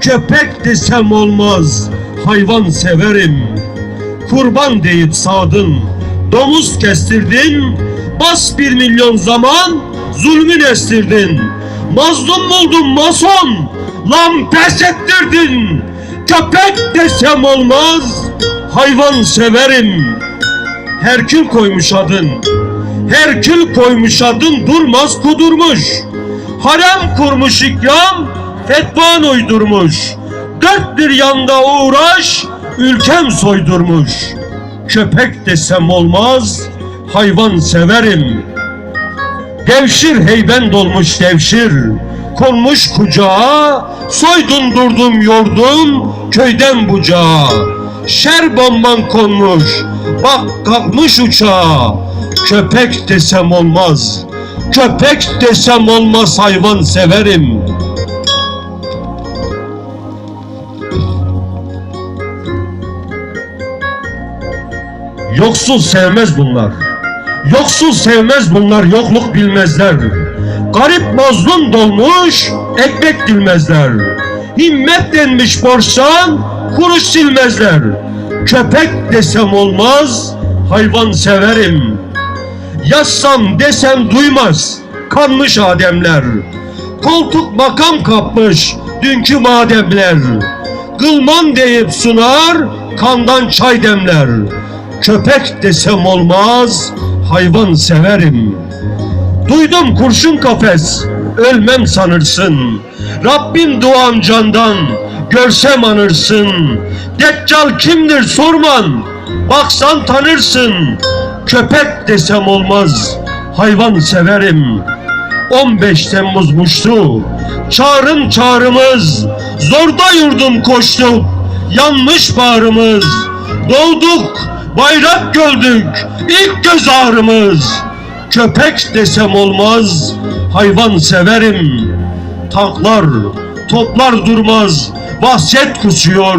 Köpek desem olmaz, hayvan severim. Kurban deyip sağdın, domuz kestirdin. Bas bir milyon zaman, zulmün estirdin. Mazlum buldun mason, lan pes ettirdin. Köpek desem olmaz, hayvan severim. Herkül koymuş adın, Herkül koymuş adın durmaz kudurmuş. Harem kurmuş ikram, fetvan uydurmuş. Dört bir yanda uğraş, ülkem soydurmuş. Köpek desem olmaz, hayvan severim. Devşir heyben dolmuş devşir, konmuş kucağa, soydun durdum yordum, köyden bucağa. Şer bomban konmuş, bak kalkmış uçağa. Köpek desem olmaz, köpek desem olmaz hayvan severim. Yoksul sevmez bunlar. Yoksul sevmez bunlar, yokluk bilmezler. Garip mazlum dolmuş, ekmek bilmezler. Himmet denmiş borçtan, kuruş silmezler. Köpek desem olmaz, hayvan severim. Yazsam desem duymaz, kanmış Ademler. Koltuk makam kapmış, dünkü mademler. Gılman deyip sunar, kandan çay demler. Köpek desem olmaz, hayvan severim. Duydum kurşun kafes, ölmem sanırsın. Rabbim duam candan, görsem anırsın. Deccal kimdir sorman, baksan tanırsın. Köpek desem olmaz, hayvan severim. 15 Temmuz'muştu, çağrım çağrımız. Zorda yurdum koştuk, yanmış bağrımız. Doğduk, bayrak gördük, ilk göz ağrımız. Köpek desem olmaz, hayvan severim. Tanklar, toplar durmaz, vahşet kusuyor.